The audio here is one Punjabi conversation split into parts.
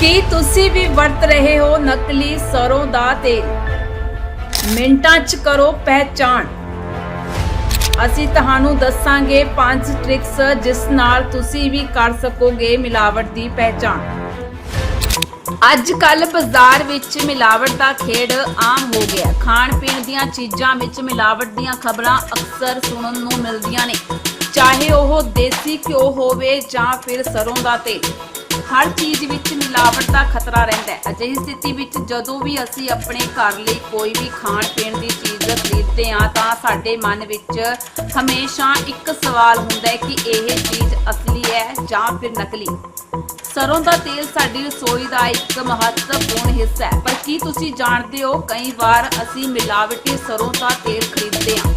ਕੀ ਤੁਸੀਂ ਵੀ ਵਰਤ ਰਹੇ ਹੋ ਨਕਲੀ ਸਰੋਂ ਦਾ ਤੇਲ? ਮਿੰਟਾਂ 'ਚ ਕਰੋ ਪਹਿਚਾਣ। ਅਸੀਂ ਤੁਹਾਨੂੰ ਦੱਸਾਂਗੇ ਪੰਜ ਟ੍ਰਿਕਸ ਜਿਸ ਨਾਲ ਤੁਸੀਂ ਵੀ ਕਰ ਸਕੋਗੇ ਮਿਲਾਵਟ ਦੀ ਪਹਿਚਾਣ। ਅੱਜ ਕੱਲ ਬਾਜ਼ਾਰ ਵਿੱਚ ਮਿਲਾਵਟ ਦਾ ਖੇਡ ਆਮ ਹੋ ਗਿਆ ਖਾਣ ਪੀਣ ਦੀਆਂ ਚੀਜ਼ਾਂ ਵਿੱਚ ਮਿਲਾਵਟ ਦੀਆਂ ਖਬਰਾਂ ਅਕਸਰ ਸੁਣਨ ਨੂੰ ਮਿਲਦੀਆਂ ਨੇ। ਚਾਹੇ ਉਹ ਦੇਸੀ ਘਿਓ ਹੋਵੇ ਜਾਂ ਫਿਰ ਸਰੋਂ ਦਾ ਤੇਲ। ਹਰ ਚੀਜ਼ ਵਿੱਚ ਮਿਲਾਵਟ ਦਾ ਖਤਰਾ ਰਹਿੰਦਾ ਹੈ। ਅਜਿਹੀ ਸਥਿਤੀ ਵਿੱਚ ਜਦੋਂ ਵੀ ਅਸੀਂ ਆਪਣੇ ਘਰ ਲਈ ਕੋਈ ਵੀ ਖਾਣ ਪੀਣ ਦੀ ਚੀਜ਼ ਖਰੀਦਦੇ ਹਾਂ, ਤਾਂ ਸਾਡੇ ਮਨ ਵਿੱਚ ਹਮੇਸ਼ਾ ਇੱਕ ਸਵਾਲ ਹੁੰਦਾ ਹੈ ਕਿ ਇਹ ਚੀਜ਼ ਅਸਲੀ ਹੈ ਜਾਂ ਫਿਰ ਨਕਲੀ। ਸਰੋਂ ਦਾ ਤੇਲ ਸਾਡੀ ਰਸੋਈ ਦਾ ਇੱਕ ਮਹੱਤਵਪੂਰਨ ਹਿੱਸਾ ਹੈ। ਪਰ ਕੀ ਤੁਸੀਂ ਜਾਣਦੇ ਹੋ, ਕਈ ਵਾਰ ਅਸੀਂ ਮਿਲਾਵਟੀ ਸਰੋਂ ਦਾ ਤੇਲ ਖਰੀਦਦੇ ਹਾਂ।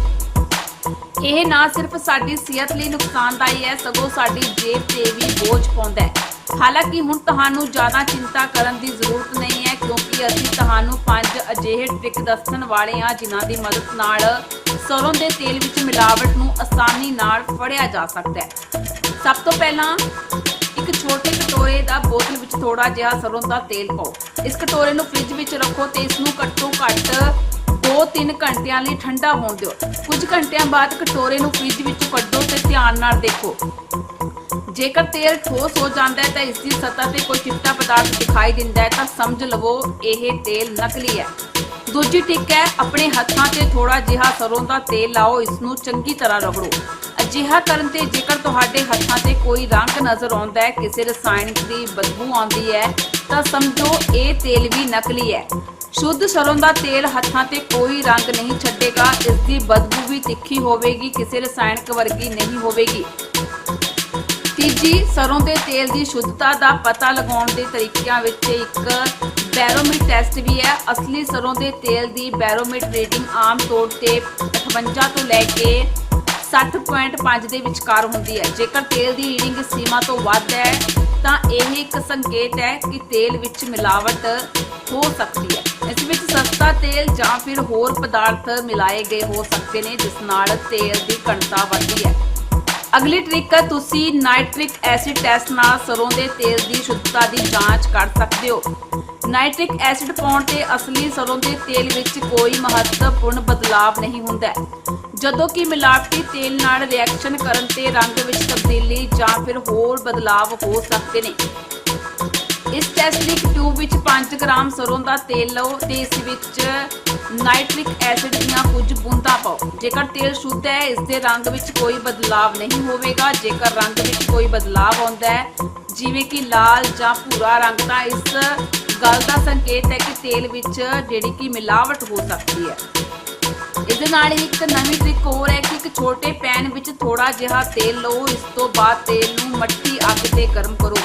ਇਹ ਨਾ ਸਿਰਫ ਸਾਡੀ ਸਿਹਤ ਲਈ ਨੁਕਸਾਨਦਾਈ ਹੈ, ਸਗੋਂ ਸਾਡੀ ਜੇਬ ਤੇ ਵੀ ਬੋਝ ਪਾਉਂਦਾ ਹੈ। ਹਾਲਾਂਕਿ ਹੁਣ ਤੁਹਾਨੂੰ ਜ਼ਿਆਦਾ ਚਿੰਤਾ ਕਰਨ ਦੀ ਜ਼ਰੂਰਤ ਨਹੀਂ ਹੈ, ਕਿਉਂਕਿ ਅਸੀਂ ਤੁਹਾਨੂੰ ਪੰਜ ਅਜਿਹੇ ਟ੍ਰਿਕ ਦੱਸਣ ਵਾਲੇ ਹਾਂ ਜਿਨ੍ਹਾਂ ਦੀ ਮਦਦ ਨਾਲ ਸਰੋਂ ਦੇ ਤੇਲ ਵਿੱਚ ਮਿਲਾਵਟ ਨੂੰ ਆਸਾਨੀ ਨਾਲ ਫੜਿਆ ਜਾ ਸਕਦਾ ਹੈ। ਸਭ ਤੋਂ ਪਹਿਲਾਂ ਇੱਕ ਛੋਟੇ ਕਟੋਰੇ ਦਾ ਬੋਤਲ ਵਿੱਚ ਥੋੜਾ ਜਿਹਾ ਸਰੋਂ ਦਾ ਤੇਲ ਪਾਓ। ਇਸ ਕਟੋਰੇ ਨੂੰ ਫ੍ਰਿਜ ਵਿੱਚ ਰੱਖੋ ਤੇ ਇਸ ਨੂੰ ਘੱਟੋ ਘੱਟ 2-3 ਘੰਟਿਆਂ ਲਈ ਠੰਡਾ ਹੋਣ ਦਿਓ। ਕੁਝ ਘੰਟਿਆਂ ਬਾਅਦ ਕਟੋਰੇ ਨੂੰ ਫ੍ਰਿਜ ਵਿੱਚੋਂ ਕੱਢੋ ਤੇ ਧਿਆਨ ਨਾਲ ਦੇਖੋ। ਜੇਕਰ ਤੇਲ ਠੋਸ ਹੋ ਜਾਂਦਾ ਹੈ ਤਾਂ ਇਸ ਦੀ ਸਤ੍ਹਾ ਤੇ ਕੋਈ ਚਿੱਟਾ ਪਦਾਰਥ ਦਿਖਾਈ ਦਿੰਦਾ ਹੈ, ਤਾਂ ਸਮਝ ਲਵੋ ਇਹ ਤੇਲ ਨਕਲੀ ਹੈ। ਦੂਜੀ ਟਿਕ ਹੈ, ਆਪਣੇ ਹੱਥਾਂ ਤੇ ਥੋੜਾ ਜਿਹਾ ਸਰੋਂ ਦਾ ਤੇਲ ਲਾਓ, ਇਸ ਨੂੰ ਚੰਗੀ ਤਰ੍ਹਾਂ ਰਗੜੋ। ਅਜਿਹਾ ਕਰਨ ਤੇ ਜੇਕਰ ਤੁਹਾਡੇ ਹੱਥਾਂ ਤੇ ਕੋਈ ਰੰਗ ਨਜ਼ਰ ਆਉਂਦਾ ਹੈ, ਕਿਸੇ ਰਸਾਇਣਕ ਦੀ ਬਦਬੂ ਆਉਂਦੀ ਹੈ, ਤਾਂ ਸਮਝੋ ਇਹ ਤੇਲ ਵੀ ਨਕਲੀ ਹੈ। ਸ਼ੁੱਧ ਸਰੋਂ ਦਾ ਤੇਲ ਹੱਥਾਂ ਤੇ ਕੋਈ ਰੰਗ ਨਹੀਂ ਛੱਡੇਗਾ, ਇਸ ਦੀ ਬਦਬੂ ਵੀ ਤਿੱਖੀ ਹੋਵੇਗੀ, ਕਿਸੇ ਰਸਾਇਣਕ ਵਰਗੀ ਨਹੀਂ ਹੋਵੇਗੀ। ਤੀਜੀ ਸਰੋਂ ਦੇ ਤੇਲ ਦੀ ਸ਼ੁੱਧਤਾ ਦਾ ਪਤਾ ਲਗਾਉਣ ਦੇ ਤਰੀਕਿਆਂ ਵਿੱਚ ਇੱਕ ਬੈਰੋਮੀਟਰ ਟੈਸਟ ਵੀ ਹੈ। ਅਸਲੀ ਸਰੋਂ ਦੇ ਤੇਲ ਦੀ ਬੈਰੋਮੀਟਰ ਰੀਡਿੰਗ ਆਮ ਤੌਰ ਤੇ 58 ਤੋਂ ਲੈ ਕੇ 60.5 ਦੇ ਵਿਚਕਾਰ ਹੁੰਦੀ ਹੈ। ਜੇਕਰ ਤੇਲ ਦੀ ਰੀਡਿੰਗ ਸੀਮਾ ਤੋਂ ਵੱਧ ਹੈ, ਤਾਂ ਇਹ ਇੱਕ ਸੰਕੇਤ ਹੈ ਕਿ ਤੇਲ ਵਿੱਚ ਮਿਲਾਵਟ ਹੋ ਸਕਦੀ ਹੈ। ਇਸ ਵਿੱਚ ਸਸਤਾ ਤੇਲ ਜਾਂ ਫਿਰ ਹੋਰ ਪਦਾਰਥ ਮਿਲਾਏ ਗਏ ਹੋ ਸਕਦੇ ਨੇ, ਜਿਸ ਨਾਲ ਤੇਲ ਦੀ ਘਣਤਾ ਵਧਦੀ ਹੈ। ਅਗਲੀ ਟ੍ਰਿਕ ਤੁਸੀਂ ਨਾਈਟ੍ਰਿਕ ਐਸਿਡ ਟੈਸਟ ਨਾਲ ਸਰੋਂ ਦੇ ਤੇਲ ਦੀ ਸ਼ੁੱਧਤਾ ਦੀ ਜਾਂਚ ਕਰ ਸਕਦੇ ਹੋ। ਨਾਈਟ੍ਰਿਕ ਐਸਿਡ ਪਾਉਣ ਤੇ ਅਸਲੀ ਸਰੋਂ ਦੇ ਤੇਲ ਵਿੱਚ ਕੋਈ ਮਹੱਤਵਪੂਰਨ ਬਦਲਾਵ ਨਹੀਂ ਹੁੰਦਾ ਜਦੋਂ ਕਿ ਮਿਲਾਵਟੀ ਤੇਲ ਨਾਲ ਰਿਐਕਸ਼ਨ ਕਰਨ ਤੇ ਰੰਗ ਵਿੱਚ ਤਬਦੀਲੀ ਜਾਂ ਫਿਰ ਹੋਰ ਬਦਲਾਵ ਹੋ ਸਕਦੇ ਨੇ। ਇਸ ਟੈਸਟ ਲਈ ਟਿਊਬ ਵਿੱਚ 5 ਗ੍ਰਾਮ ਸਰੋਂ ਦਾ ਤੇਲ ਲਓ ਤੇ ਇਸ ਵਿੱਚ ਨਾਈਟ੍ਰਿਕ ਐਸਿਡ ਦੀਆਂ ਕੁਝ ਬੂੰਦਾਂ ਪਾਓ। ਜੇਕਰ ਤੇਲ ਸ਼ੁੱਧ ਹੈ, ਇਸ ਦੇ ਰੰਗ ਵਿੱਚ ਕੋਈ ਬਦਲਾਵ ਨਹੀਂ ਹੋਵੇਗਾ। ਜੇਕਰ ਰੰਗ ਵਿੱਚ ਕੋਈ ਬਦਲਾਵ ਆਉਂਦਾ ਹੈ, ਜਿਵੇਂ ਕਿ ਲਾਲ ਜਾਂ ਭੂਰਾ ਰੰਗ, ਤਾਂ ਇਸ ਗੱਲ ਦਾ ਸੰਕੇਤ ਹੈ ਕਿ ਤੇਲ ਵਿੱਚ ਜਿਹੜੀ ਕਿ ਮਿਲਾਵਟ ਹੋ ਸਕਦੀ ਹੈ। ਇਹਦੇ ਨਾਲ ਹੀ ਇੱਕ ਨਵੀਂ ਟ੍ਰਿਕ ਹੋਰ ਹੈ ਕਿ ਇੱਕ ਛੋਟੇ ਪੈਨ ਵਿੱਚ ਥੋੜਾ ਜਿਹਾ ਤੇਲ ਲਓ। ਇਸ ਤੋਂ ਬਾਅਦ ਤੇਲ ਨੂੰ ਮੱਠੀ ਅੱਗ ਤੇ ਗਰਮ ਕਰੋ।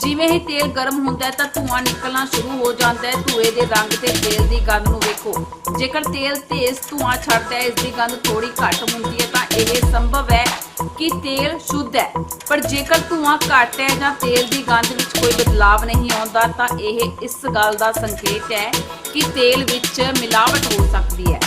ਜਿਵੇਂ ਹੀ ਤੇਲ ਗਰਮ ਹੁੰਦਾ ਹੈ ਤਾਂ ਧੂਆਂ ਨਿਕਲਣਾ ਸ਼ੁਰੂ ਹੋ ਜਾਂਦਾ ਹੈ। ਧੂਏ ਦੇ ਰੰਗ ਤੇ ਤੇਲ ਦੀ ਗੰਧ ਨੂੰ ਵੇਖੋ। ਜੇਕਰ ਤੇਲ ਤੇਜ਼ ਧੂਆਂ ਛੱਡਦਾ ਹੈ, ਇਸ ਦੀ ਗੰਧ ਥੋੜੀ ਘੱਟ ਹੁੰਦੀ ਹੈ ਤਾਂ ਇਹ ਸੰਭਵ ਹੈ ਕਿ ਤੇਲ ਸ਼ੁੱਧ ਹੈ। ਪਰ ਜੇਕਰ ਧੂਆਂ ਘੱਟ ਹੈ ਜਾਂ ਤੇਲ ਦੀ ਗੰਧ ਵਿੱਚ ਕੋਈ ਬਦਲਾਵ ਨਹੀਂ ਆਉਂਦਾ ਤਾਂ ਇਹ ਇਸ ਗੱਲ ਦਾ ਸੰਕੇਤ ਹੈ ਕਿ ਤੇਲ ਵਿੱਚ ਮਿਲਾਵਟ ਹੋ ਸਕਦੀ ਹੈ।